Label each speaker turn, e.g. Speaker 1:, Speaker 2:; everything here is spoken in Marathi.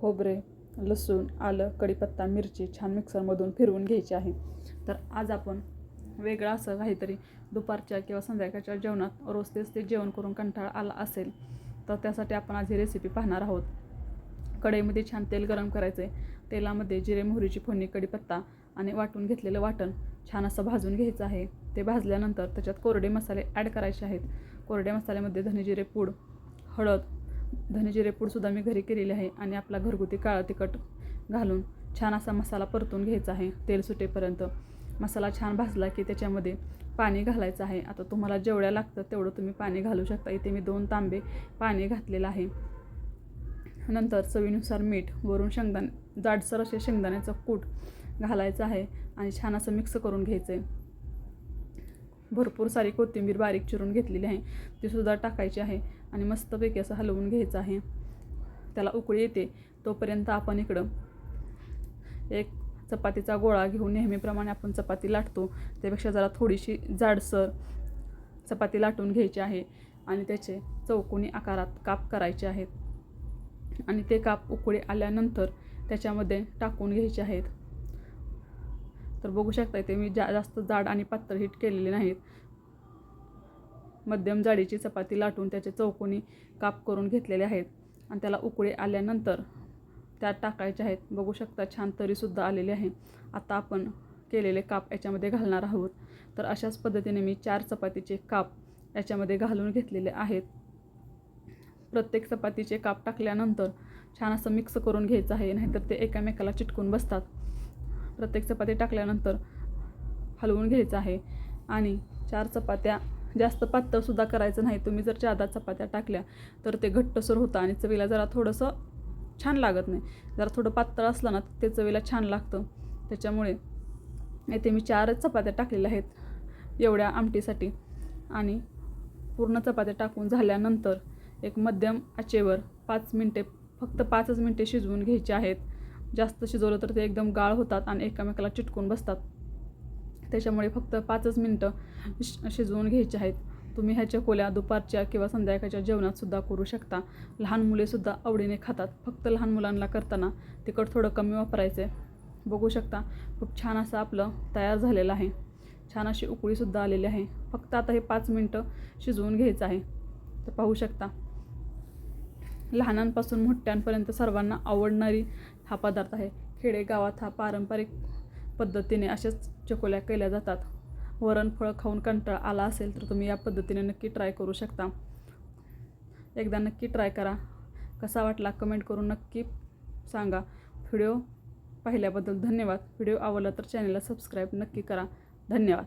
Speaker 1: खोबरे लसूण आलं कढीपत्ता मिरची छान मिक्सरमधून फिरवून घ्यायची आहे. तर आज आपण वेगळं असं काहीतरी दुपारच्या किंवा संध्याकाळच्या जेवणात रोज तेच ते जेवण करून कंटाळा आला असेल तर त्यासाठी आपण आज ही रेसिपी पाहणार आहोत. कढईमध्ये छान तेल गरम करायचं आहे तेलामध्ये जिरे मोहरीची फोडणी कढीपत्ता आणि वाटून घेतलेलं वाटण छान असं भाजून घ्यायचं आहे. ते भाजल्यानंतर त्याच्यात कोरडे मसाले ॲड करायचे आहेत. कोरड्या मसाल्यामध्ये धनेजिरे पूड हळद धनेजिरे पूडसुद्धा मी घरी केलेली आहे आणि आपला घरगुती काळा तिखट घालून छान असा मसाला परतून घ्यायचा आहे तेल सुटेपर्यंत. मसाला छान भाजला की त्याच्यामध्ये पाणी घालायचं आहे. आता तुम्हाला जेवढ्या लागतं तेवढं तुम्ही पाणी घालू शकता. इथे मी दोन तांबे पाणी घातलेलं आहे. नंतर चवीनुसार मीठ वरून शेंगदाणे जाडसर असे शेंगदाण्याचं कूट घालायचं आहे आणि छान असं मिक्स करून घ्यायचं आहे भरपूर सारी कोथिंबीर बारीक चिरून घेतलेली आहे. तीसुद्धा टाकायची आहे आणि मस्तपैकी असं हलवून घ्यायचं आहे. त्याला उकळी येते. तोपर्यंत आपण इकडं एक चपातीचा गोळा घेऊन नेहमीप्रमाणे आपण चपाती लाटतो. त्यापेक्षा जरा थोडीशी जाडसर चपाती लाटून घ्यायची आहे आणि त्याचे चौकोनी आकारात काप करायचे आहेत. आणि ते काप उकळी आल्यानंतर त्याच्यामध्ये टाकून घ्यायचे आहेत. तर बघू शकता ते मी जा जास्त जाड आणि पातळ हिट केलेले नाहीत. मध्यम जाडीची चपाती लाटून त्याचे चौकोनी काप करून घेतलेले आहेत. आणि त्याला उकळी आल्यानंतर त्यात टाकायचे आहेत. बघू शकता छान तरीसुद्धा आलेले आहे. आता आपण केलेले काप याच्यामध्ये घालणार आहोत. तर अशाच पद्धतीने मी चार चपातीचे काप याच्यामध्ये घालून घेतलेले आहेत. प्रत्येक चपातीचे काप टाकल्यानंतर छान असं मिक्स करून घ्यायचं आहे नाहीतर ते एकामेकाला चिटकून बसतात. प्रत्येक चपाती टाकल्यानंतर हलवून घ्यायचं आहे. आणि चार चपात्या जास्त पातळसुद्धा करायचं नाही. तुम्ही जर जादा चपात्या टाकल्या तर ते घट्टसर होतं आणि चवीला जरा थोडंसं छान लागत नाही. जरा थोडं पातळ असलं ना ते चवीला छान लागतं. त्याच्यामुळे येथे मी चारच चपात्या टाकलेल्या आहेत एवढ्या आमटीसाठी. आणि पूर्ण चपात्या टाकून झाल्यानंतर एक मध्यम आचेवर पाच मिनटे फक्त पाचच मिनटे शिजवून घ्यायचे आहेत. जास्त शिजवलं तर ते एकदम गाळ होतात आणि एकामेकाला चिटकून बसतात. त्याच्यामुळे फक्त पाचच मिनटं शि शिजवून घ्यायचे आहेत. तुम्ही ह्याच्या कोल्या दुपारच्या किंवा संध्याकाळच्या जेवणातसुद्धा करू शकता. लहान मुलेसुद्धा आवडीने खातात. फक्त लहान मुलांना करताना तिखट थोडं कमी वापरायचं. आहे बघू शकता खूप छान असं आपलं तयार झालेलं आहे. छान अशी उकळीसुद्धा आलेली आहे. फक्त आता हे पाच मिनटं शिजवून घ्यायचं आहे. तर पाहू शकता लहानांपासून मोठ्यांपर्यंत सर्वांना आवडणारी हा पदार्थ आहे. खेडेगावात हा पारंपरिक पद्धतीने अशाच चकोल्या केल्या जातात. वरण फळं खाऊन कंटाळा आला असेल तर तुम्ही या पद्धतीने नक्की ट्राय करू शकता. एकदा नक्की ट्राय करा. कसा वाटला कमेंट करून नक्की सांगा. व्हिडिओ पाहिल्याबद्दल धन्यवाद. व्हिडिओ आवडला तर चॅनलला सबस्क्राईब नक्की करा. धन्यवाद.